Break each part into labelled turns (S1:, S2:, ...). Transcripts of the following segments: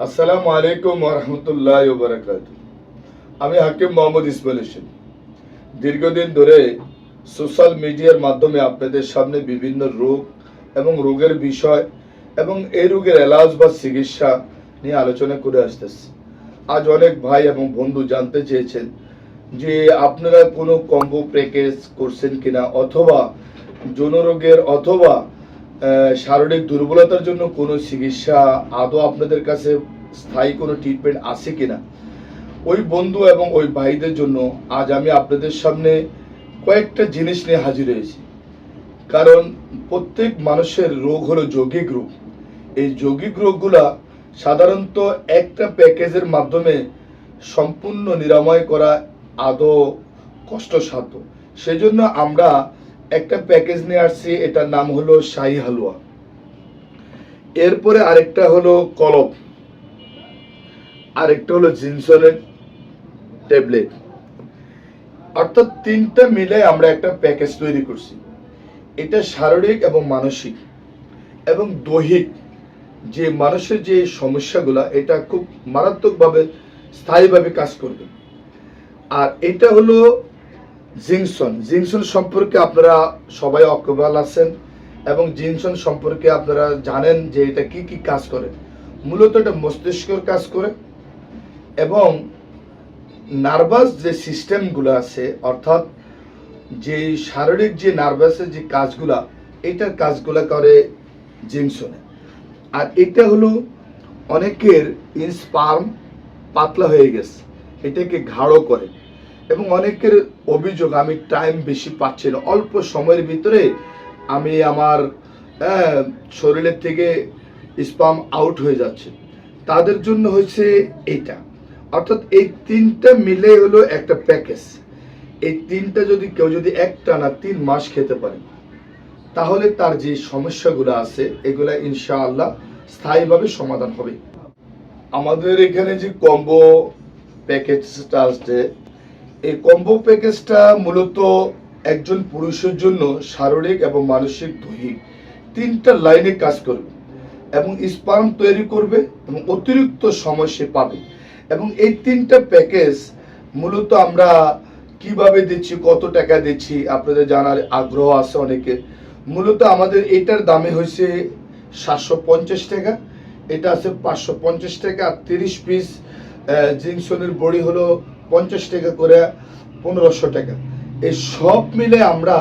S1: আসসালামু আলাইকুম রহমতুল্লাহ বারাকাত আমি হাকিম মোহাম্মদ ইসমাইল হোসেন। দীর্ঘদিন ধরে সোশ্যাল মিডিয়ার মাধ্যমে আপনাদের সামনে বিভিন্ন রোগ এবং রোগের বিষয় এবং এই রোগের এলাজ বা চিকিৎসা নিয়ে আলোচনা করে আসতেছি। আজ অনেক ভাই এবং বন্ধু জানতে চেয়েছেন যে আপনারা কোনো কম্বো প্যাকেজ করছেন কিনা অথবা যৌন রোগের অথবা শারীরিক দুর্বলতার জন্য কোনো চিকিৎসা আদৌ আপনাদের কাছে স্থায়ী কোনো ট্রিটমেন্ট আছে কিনা? ওই বন্ধু এবং ওই ভাইদের জন্য আজ আমি আপনাদের সামনে কয়েকটা জিনিস নিয়ে হাজির হয়েছি। কারণ প্রত্যেক মানুষের রোগ হলো যৌগিক রোগ। এই যৌগিক রোগগুলা সাধারণত একটা প্যাকেজের মাধ্যমে সম্পূর্ণ নিরাময় করা আদৌ কষ্টসাধ্য। সেজন্য আমরা একটা প্যাকেজ নিয়ে আসছি, এটার নাম হলো শাহি হালুয়া। এরপরে আরেকটা হলো কলব আরেকটা হলো জিনসনের ট্যাবলেট। অর্থাৎ তিনটা মিলে আমরা একটা প্যাকেজ তৈরি করছি। এটা শারীরিক এবং মানসিক। এবং দৈহিক যে মানুষের যে সমস্যাগুলা, এটা খুব মারাত্মকভাবে স্থায়ীভাবে কাজ করবে। আর এটা হলো জিংসন জিংসন সম্পর্কে আপনারা সবাই অকবাল আছেন এবং জিনসন সম্পর্কে আপনারা জানেন যে এটা কি কি কাজ করে। মূলত এটা মস্তিষ্কের কাজ করে এবং নার্ভাস যে সিস্টেমগুলো আছে, অর্থাৎ যে শারীরিক যে নার্ভাসের যে কাজগুলা এটার কাজগুলা করে জিনসনে। আর এটা হলো অনেকের ইনস্পার্ম পাতলা হয়ে গেছে, এটাকে গাঢ় করে। এবং অনেকের অভিযোগ আমি টাইম বেশি পাচ্ছি না। অল্প সময়ের ভিতরে আমি আমার শরীরের থেকে স্পাম আউট হয়ে যাচ্ছে। তাদের জন্য হচ্ছে এইটা। অর্থাৎ এই তিনটা মিলে হলো একটা প্যাকেজ এই তিনটা যদি কেউ যদি একটা না তিন মাস খেতে পারে, তাহলে তার যে সমস্যাগুলো আছে, এগুলা ইনশাআল্লাহ স্থায়ীভাবে সমাধান হবে। আমাদের এখানে যে কম্বো প্যাকেজটা আসছে এই কম্বো প্যাকেজটা মূলত একজন পুরুষের জন্য শারীরিক এবং মানসিক দৈহিক তিনটা লাইনে কাজ করবে এবং স্পার্ম তৈরি করবে এবং অতিরিক্ত সময় সে পাবে। এবং এই তিনটা প্যাকেজ মূলত আমরা কীভাবে দিচ্ছি, কত টাকা দিচ্ছি, আপনাদের জানার আগ্রহ আছে অনেকে মূলত আমাদের এটার দামে হয়েছে সাতশো পঞ্চাশ টাকা, এটা আছে পাঁচশো পঞ্চাশ টাকা। আর তিরিশ পিস জিনসনের বড়ি হলো পঞ্চাশ টাকা করে পনেরোশো টাকা। এই সব মিলে আমরা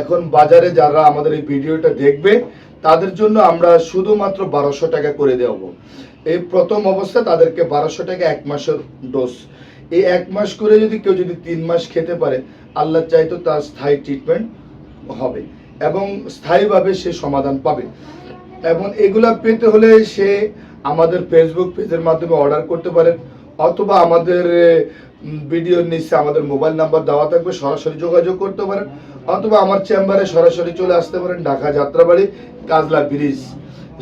S1: এখন বাজারে যারা আমাদের এই ভিডিওটা দেখবে, তাদের জন্য আমরা শুধুমাত্র বারোশো টাকা করে দেবো এই প্রথম অবস্থা তাদেরকে বারোশো টাকা এক মাসের ডোজ এই এক মাস করে যদি কেউ যদি তিন মাস খেতে পারে আল্লাহ চাইতো তার স্থায়ী ট্রিটমেন্ট হবে এবং স্থায়ীভাবে সে সমাধান পাবে। এবং এগুলা পেতে হলে সে আমাদের ফেসবুক পেজের মাধ্যমে অর্ডার করতে পারেন অথবা আমাদের ভিডিওর নিচে আমাদের মোবাইল নাম্বার দেওয়া থাকবে, সরাসরি যোগাযোগ করতে পারেন। অথবা আমার চেম্বারে সরাসরি চলে আসতে পারেন, ঢাকা যাত্রাবাড়ি, কাজলা ব্রিজ।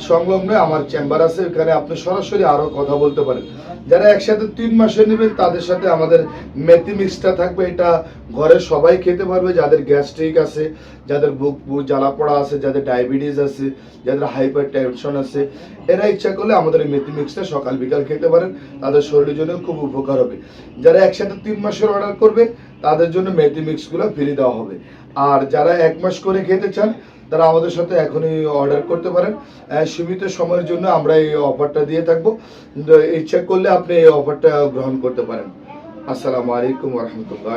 S1: সংলগ্নে আমার চেম্বার আছে এখানে আপনি সরাসরি আরও কথা বলতে পারেন। যারা একসাথে তিন মাসে নেবেন, তাদের সাথে আমাদের মেথি মিক্সটা থাকবে। এটা ঘরে সবাই খেতে পারবে, যাদের গ্যাস্ট্রিক আছে, যাদের বুক বুক জ্বালা পড়া আছে, যাদের ডায়াবেটিস আছে, যাদের হাইপার টেনশন আছে, এরা ইচ্ছা করলে আমাদের এই মেথি মিক্সটা সকাল বিকাল খেতে পারেন। তাদের শরীরের জন্য খুব উপকার হবে। যারা একসাথে তিন মাসের অর্ডার করবে, তাদের জন্য মেথি মিক্সগুলো ফ্রি দেওয়া হবে। আর যারা এক মাস করে খেতে চান তারা আমাদের সাথে এখনই অর্ডার করতে পারেন। সীমিত সময়ের জন্য আমরা এই অফারটা দিয়ে থাকব। ইচ্ছা করলে আপনি এই অফারটা গ্রহণ করতে পারেন। আসসালামু আলাইকুম রহমতুল্লাহ